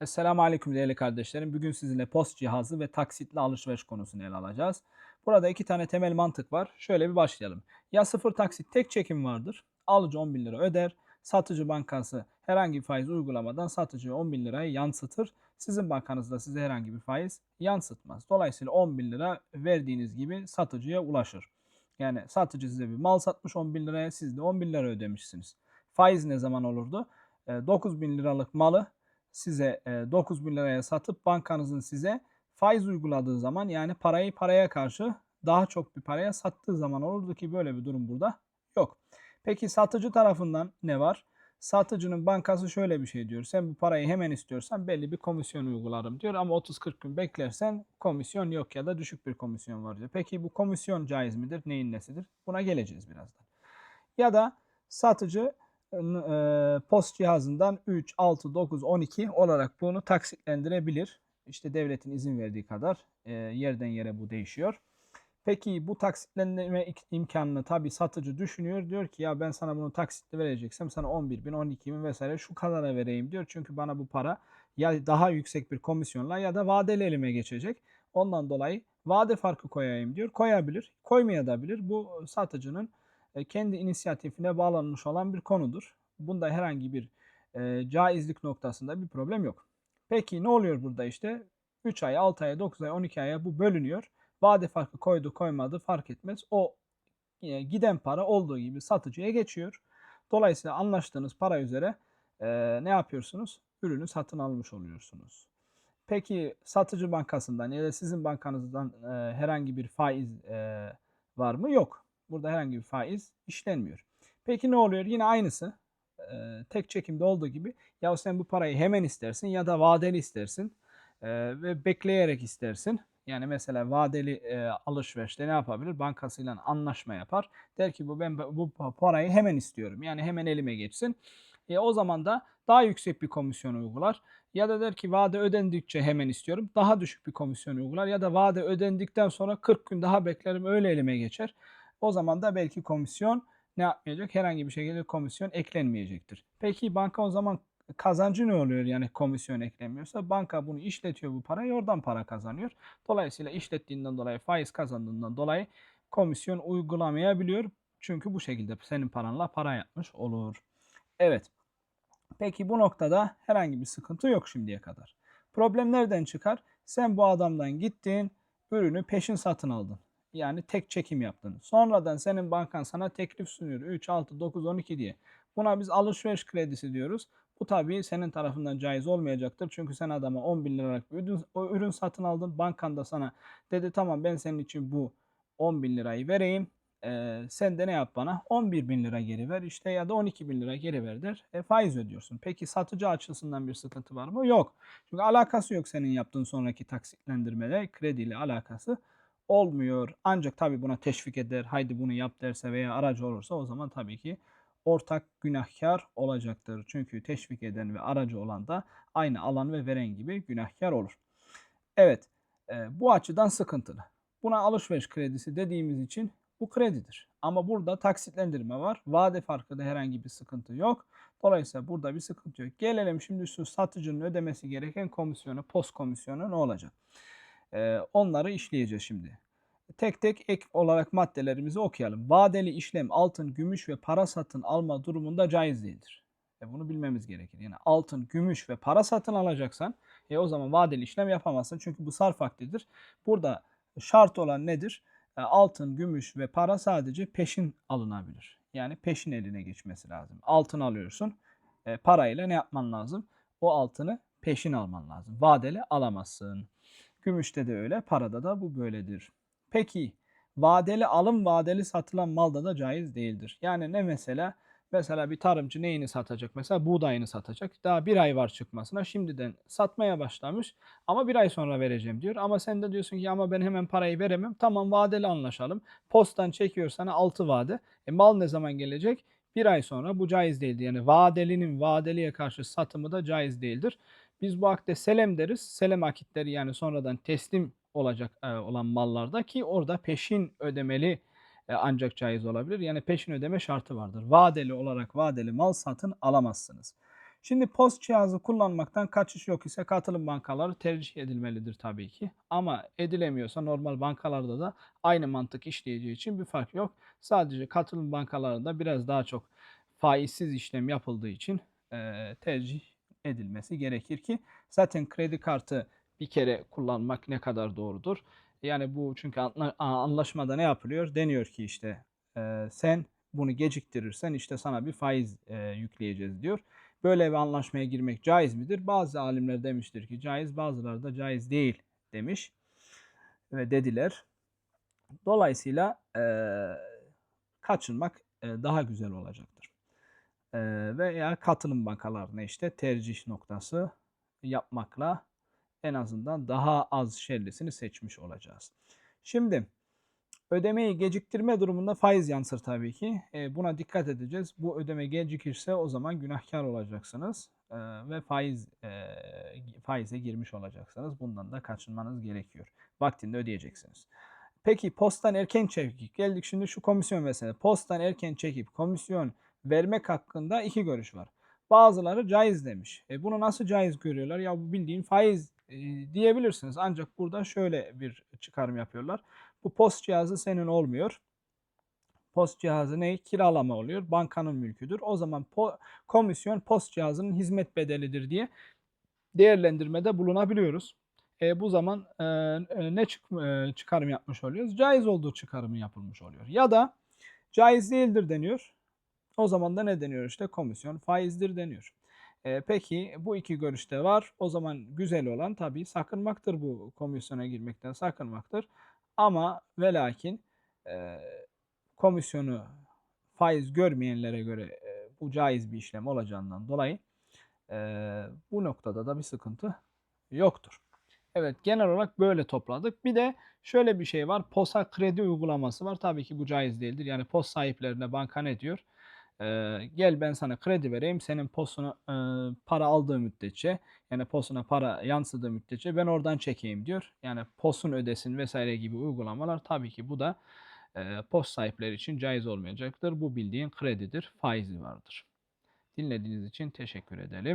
Esselamu Aleyküm değerli kardeşlerim. Bugün sizinle post cihazı ve taksitli alışveriş konusunu ele alacağız. Burada iki tane temel mantık var. Şöyle bir başlayalım. Ya sıfır taksit tek çekim vardır. Alıcı 10 bin lira öder. Satıcı bankası herhangi bir faiz uygulamadan satıcıya 10 bin lirayı yansıtır. Sizin bankanız da size herhangi bir faiz yansıtmaz. Dolayısıyla 10 bin lira verdiğiniz gibi satıcıya ulaşır. Yani satıcı size bir mal satmış 10 bin liraya siz de 10 bin lira ödemişsiniz. Faiz ne zaman olurdu? 9 bin liralık malı size e, 9 bin liraya satıp bankanızın size faiz uyguladığı zaman yani parayı paraya karşı daha çok bir paraya sattığı zaman olurdu ki böyle bir durum burada yok. Peki satıcı tarafından ne var? Satıcının bankası şöyle bir şey diyor. Sen bu parayı hemen istiyorsan belli bir komisyon uygularım diyor ama 30-40 gün beklersen komisyon yok ya da düşük bir komisyon var diyor. Peki bu komisyon caiz midir? Neyin nesidir? Buna geleceğiz birazdan. Ya da satıcı e, post cihazından 3, 6, 9, 12 olarak bunu taksitlendirebilir. İşte devletin izin verdiği kadar e, yerden yere bu değişiyor. Peki bu taksitlendirme imkanını tabii satıcı düşünüyor. Diyor ki ya ben sana bunu taksitle vereceksem sana 11 bin, 12 bin vesaire şu kadara vereyim diyor. Çünkü bana bu para ya daha yüksek bir komisyonla ya da vadeli elime geçecek. Ondan dolayı vade farkı koyayım diyor. Koyabilir, koymayabilir. Bu satıcının e, kendi inisiyatifine bağlanmış olan bir konudur. Bunda herhangi bir e, caizlik noktasında bir problem yok. Peki ne oluyor burada işte? 3 ay, 6 ay, 9 ay, 12 aya bu bölünüyor. Vade farkı koydu koymadı fark etmez. O e, giden para olduğu gibi satıcıya geçiyor. Dolayısıyla anlaştığınız para üzere e, ne yapıyorsunuz? Ürünü satın almış oluyorsunuz. Peki satıcı bankasından ya da sizin bankanızdan e, herhangi bir faiz e, var mı? Yok. Burada herhangi bir faiz işlenmiyor. Peki ne oluyor? Yine aynısı. Ee, tek çekimde olduğu gibi ya sen bu parayı hemen istersin ya da vadeli istersin ee, ve bekleyerek istersin. Yani mesela vadeli e, alışverişte ne yapabilir? Bankasıyla anlaşma yapar. Der ki bu ben bu parayı hemen istiyorum. Yani hemen elime geçsin. E, o zaman da daha yüksek bir komisyon uygular. Ya da der ki vade ödendikçe hemen istiyorum. Daha düşük bir komisyon uygular. Ya da vade ödendikten sonra 40 gün daha beklerim öyle elime geçer. O zaman da belki komisyon ne yapmayacak? Herhangi bir şekilde komisyon eklenmeyecektir. Peki banka o zaman kazancı ne oluyor yani komisyon eklenmiyorsa? Banka bunu işletiyor bu parayı oradan para kazanıyor. Dolayısıyla işlettiğinden dolayı faiz kazandığından dolayı komisyon uygulamayabiliyor. Çünkü bu şekilde senin paranla para yapmış olur. Evet. Peki bu noktada herhangi bir sıkıntı yok şimdiye kadar. Problem nereden çıkar? Sen bu adamdan gittin, ürünü peşin satın aldın. Yani tek çekim yaptın. Sonradan senin bankan sana teklif sunuyor. 3, 6, 9, 12 diye. Buna biz alışveriş kredisi diyoruz. Bu tabii senin tarafından caiz olmayacaktır. Çünkü sen adama 10 bin liralık bir ürün, o ürün satın aldın. Bankan da sana dedi tamam ben senin için bu 10 bin lirayı vereyim. Ee, sen de ne yap bana? 11 bin lira geri ver işte ya da 12 bin lira geri ver der. E, faiz ödüyorsun. Peki satıcı açısından bir sıkıntı var mı? Yok. Çünkü alakası yok senin yaptığın sonraki taksitlendirmeyle krediyle alakası olmuyor. Ancak tabii buna teşvik eder, haydi bunu yap derse veya aracı olursa o zaman tabii ki ortak günahkar olacaktır. Çünkü teşvik eden ve aracı olan da aynı alan ve veren gibi günahkar olur. Evet, e, bu açıdan sıkıntılı. Buna alışveriş kredisi dediğimiz için bu kredidir. Ama burada taksitlendirme var. Vade farkı da herhangi bir sıkıntı yok. Dolayısıyla burada bir sıkıntı yok. Gelelim şimdi şu satıcının ödemesi gereken komisyonu, post komisyonu ne olacak? Onları işleyeceğiz şimdi. Tek tek ek olarak maddelerimizi okuyalım. Vadeli işlem altın, gümüş ve para satın alma durumunda caiz değildir. E bunu bilmemiz gerekir. Yani altın, gümüş ve para satın alacaksan e o zaman vadeli işlem yapamazsın. Çünkü bu sarf akdidir. Burada şart olan nedir? E, altın, gümüş ve para sadece peşin alınabilir. Yani peşin eline geçmesi lazım. Altın alıyorsun. E, parayla ne yapman lazım? O altını peşin alman lazım. Vadeli alamazsın. Gümüşte de öyle, parada da bu böyledir. Peki vadeli alım vadeli satılan malda da caiz değildir. Yani ne mesela? Mesela bir tarımcı neyini satacak? Mesela buğdayını satacak. Daha bir ay var çıkmasına. Şimdiden satmaya başlamış. Ama bir ay sonra vereceğim diyor. Ama sen de diyorsun ki ama ben hemen parayı veremem. Tamam vadeli anlaşalım. Postan çekiyor sana 6 vade. E mal ne zaman gelecek? Bir ay sonra bu caiz değildir. Yani vadelinin vadeliye karşı satımı da caiz değildir. Biz bu akde selem deriz. Selem akitleri yani sonradan teslim olacak e, olan mallarda ki orada peşin ödemeli e, ancak caiz olabilir. Yani peşin ödeme şartı vardır. Vadeli olarak vadeli mal satın alamazsınız. Şimdi post cihazı kullanmaktan kaçış yok ise katılım bankaları tercih edilmelidir tabii ki. Ama edilemiyorsa normal bankalarda da aynı mantık işleyeceği için bir fark yok. Sadece katılım bankalarında biraz daha çok faizsiz işlem yapıldığı için eee, tercih edilmesi gerekir ki zaten kredi kartı bir kere kullanmak ne kadar doğrudur? Yani bu çünkü anlaşmada ne yapılıyor? Deniyor ki işte eee, sen bunu geciktirirsen işte sana bir faiz eee, yükleyeceğiz diyor. Böyle bir anlaşmaya girmek caiz midir? Bazı alimler demiştir ki caiz, bazıları da caiz değil demiş ve dediler. Dolayısıyla eee, kaçınmak eee, daha güzel olacaktır. Veya katılım bankalarına işte tercih noktası yapmakla en azından daha az şerlisini seçmiş olacağız. Şimdi ödemeyi geciktirme durumunda faiz yansır tabii ki. E, buna dikkat edeceğiz. Bu ödeme gecikirse o zaman günahkar olacaksınız e, ve faiz e, faize girmiş olacaksınız. Bundan da kaçınmanız gerekiyor. Vaktinde ödeyeceksiniz. Peki postan erken çekip geldik şimdi şu komisyon meselesi. Postan erken çekip komisyon vermek hakkında iki görüş var. Bazıları caiz demiş. E bunu nasıl caiz görüyorlar? Ya bu bildiğin faiz e, diyebilirsiniz. Ancak burada şöyle bir çıkarım yapıyorlar. Bu post cihazı senin olmuyor. Post cihazı ne? Kiralama oluyor. Bankanın mülküdür. O zaman po- komisyon post cihazının hizmet bedelidir diye değerlendirmede bulunabiliyoruz. E, bu zaman e, e, ne çık, e, çıkarım yapmış oluyoruz? Caiz olduğu çıkarımı yapılmış oluyor. Ya da caiz değildir deniyor. O zaman da ne deniyor işte? Komisyon faizdir deniyor. E, peki bu iki görüşte var. O zaman güzel olan tabii sakınmaktır bu komisyona girmekten sakınmaktır. Ama ve lakin e, komisyonu faiz görmeyenlere göre e, bu caiz bir işlem olacağından dolayı e, bu noktada da bir sıkıntı yoktur. Evet genel olarak böyle topladık. Bir de şöyle bir şey var. POS'a kredi uygulaması var. Tabii ki bu caiz değildir. Yani POS sahiplerine banka ne diyor? Ee, gel ben sana kredi vereyim. Senin posuna e, para aldığı müddetçe yani posuna para yansıdığı müddetçe ben oradan çekeyim diyor. Yani posun ödesin vesaire gibi uygulamalar tabii ki bu da e, pos sahipleri için caiz olmayacaktır. Bu bildiğin kredidir, faizi vardır. Dinlediğiniz için teşekkür edelim.